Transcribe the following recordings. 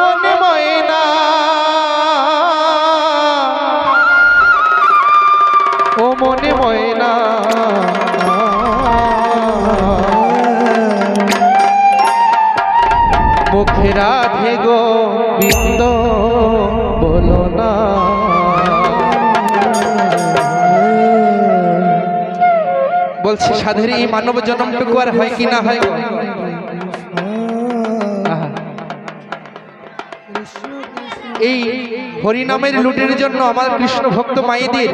মনে ময়না। ও মনে ময়না। মুখে রাধে গো বিন্দ বলো না। বলছি, সাধের মানব জন্মটুকু আর হয় কি না হয় এই হরিনামের লুটের জন্য আমার কৃষ্ণ ভক্ত মায়েদের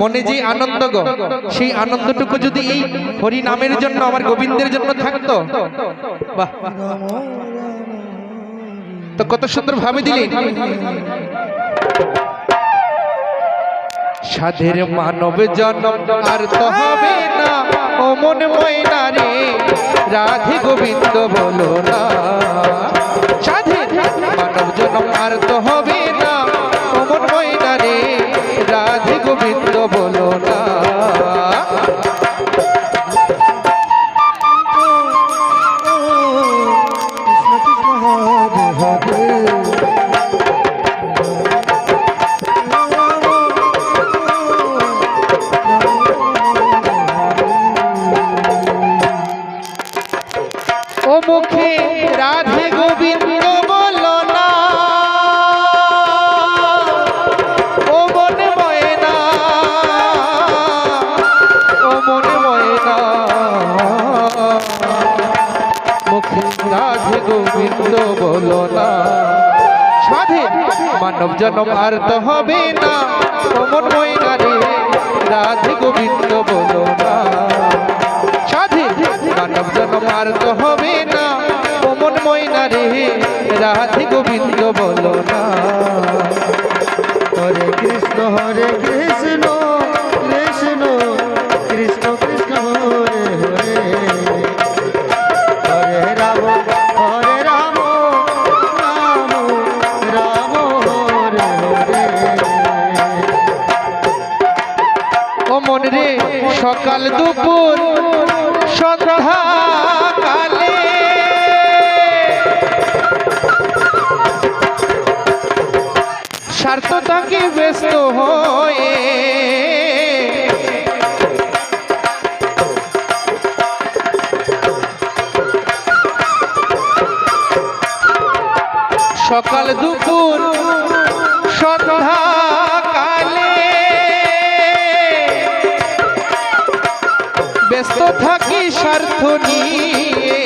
মনে যে আনন্দ গো, সেই আনন্দটুকু যদি এই হরিনামের জন্য, আমার গোবিন্দের জন্য থাকতো, বাহ। তো কত সুন্দর ভাবে দিলেন। সাধের মানব জন্ম আর তো হবে না। ও মন ময়না রে রাধে গোবিন্দ বলো না। সাধে, মানব জনম আর তো হবে না। ও মন ময়না রে রাধে গোবিন্দ বলো না। গোবিন্দ বলো না। সাধে মানব জন্ম আর তো হবে না। ও মন ময়না রে রাধে গোবিন্দ বলো না। সাধে মানব জন্ম আর তো হবে না। অমন ময়নারে রাধে গোবিন্দ বলো না। হরে কৃষ্ণ হরে কৃষ্ণ। সকাল দুপুর সন্ধ্যা কালে। স্বার্থ তাকে ব্যস্ত হয়ে সকাল দুপুর সন্ধ্যা ব্যস্ত থাকি স্বার্থ নিয়ে।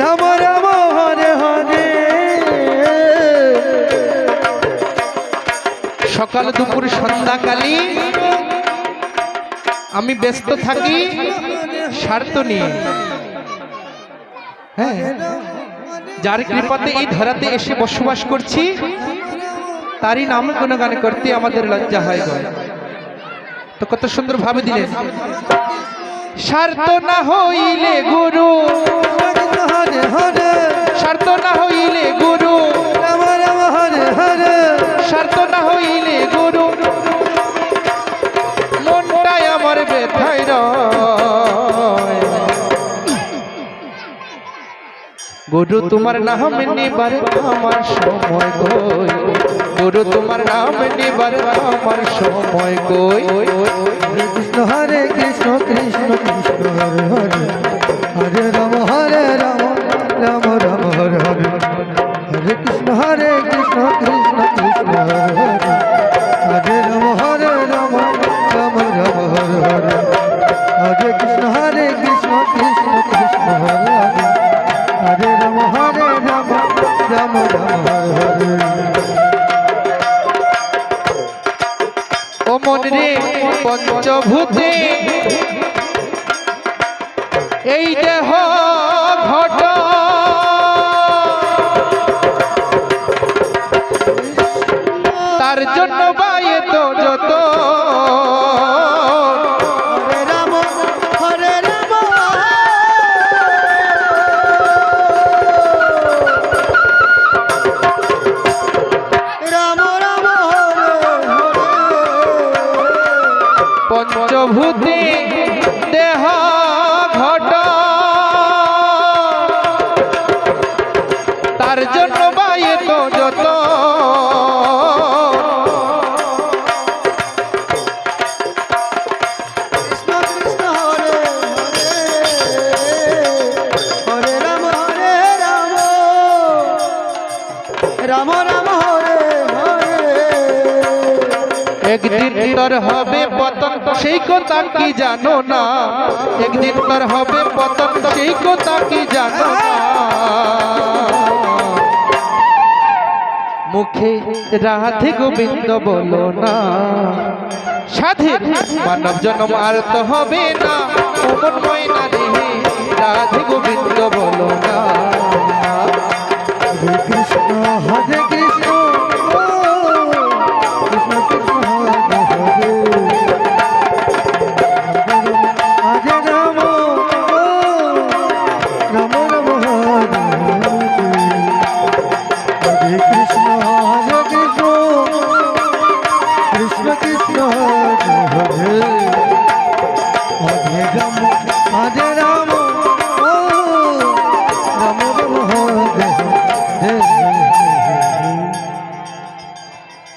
রাম রাম, হরে হরে। সকাল, দুপুর, সন্ধ্যাকালী আমি ব্যস্ত থাকি স্বার্থ নিয়ে। হ্যাঁ যার কৃপাতে এই ধরাতে এসে বসবাস করছি। তারই নাম গুণগান করতে আমাদের লজ্জা হয় গো। তো কত সুন্দর ভাবে দিলেন স্বার্থ না হইলে গুরু। স্বার্থ না হইলে গুরু। স্বার্থ না হইলে গুরু। মনটাই আমার ব্যথায় রয়। গুরু তোমার নাম নিবার আমার সময় কই গুরু তোমার নাম নিবার আমার সময় কই কৃষ্ণ হরে কৃষ্ণ কৃষ্ণ কৃষ্ণ হরে হরে। হরে রাম রাম হরে হরে পঞ্চভূতে রাম রাম, হরে একদিন তোর হবে পতন, সেই কথা কি জানো না? একদিন তোর হবে পতন, সেই কথা কি জানো না? মুখে রাধে গোবিন্দ বলো না স্বাধীন মানব জন্ম আর তো হবে না, অমন ময়না রাধে গোবিন্দ বলো না। কৃষ্ণ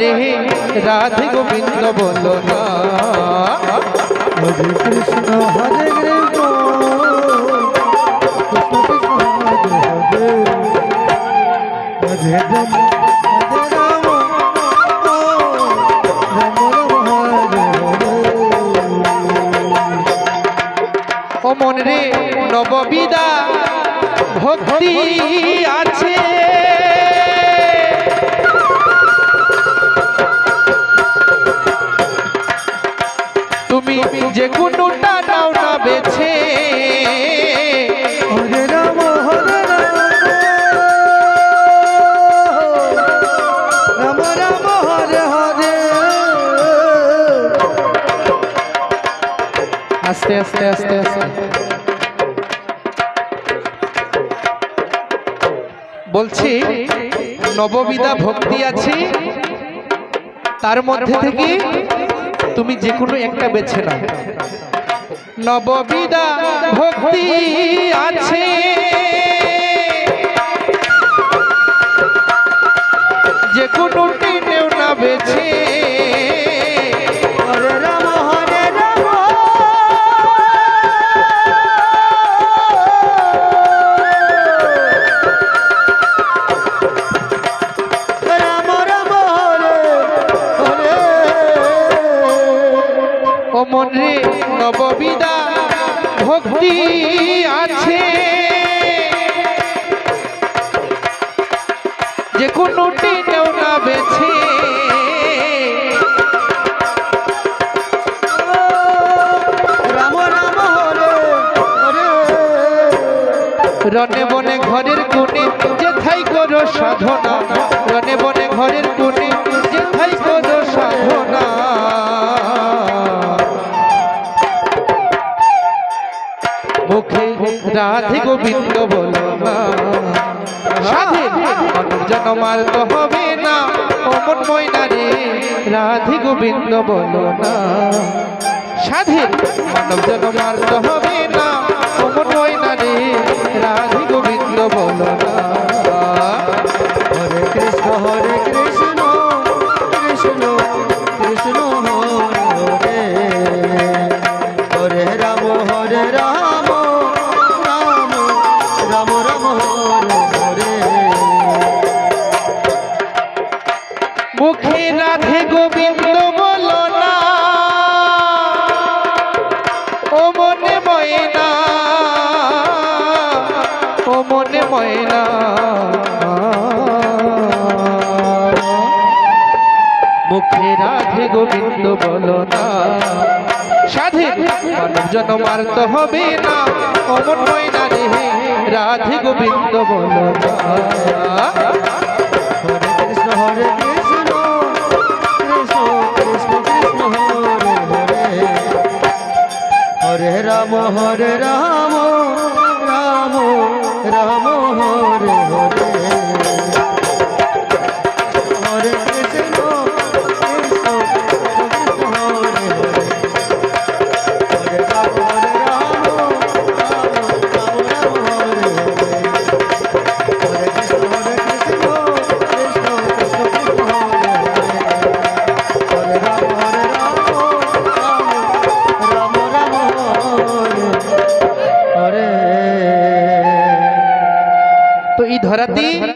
রে রাধে গোবিন্দ বলো হরে কৃষ্ণ হরে হরে রাম রে নববিদা ভক্তি আছে। তুমি যে কোনটা নাও না বেছে। আস্তে আস্তে আস্তে আস্তে। বলছি নববিদা ভক্তি আছে? তার মধ্যে থেকে তুমি যে কোনো একটা বেছে না নববিদা ভক্তি আছে। যে কোনোটি নেও না বেছে। নববিদা ভক্তি আছে। যে কোনোটি নেও না বেছে। রনে বনে ঘরের কোণে যে থাই করো সাধনা। রনে বনে ঘরের কোণে যে থাই করো সাধনা। মুখে রাধে গোবিন্দ বলো না জনমার তো হবে না, অমন ময়না রে রাধে গোবিন্দ বলো না স্বাধীন মানব জনমার তো হবে না, অমন ময়না রে রাধে গোবিন্দ বলো হরে কৃষ্ণ, হরে মুখে রাধে গোবিন্দ বলো না। স্বাধীন মানব জন্ম তো হবে না। অমন ময়না রে রাধে গোবিন্দ বলো না। হরে রাম হরে রাম। হরে তো এই ধরাতে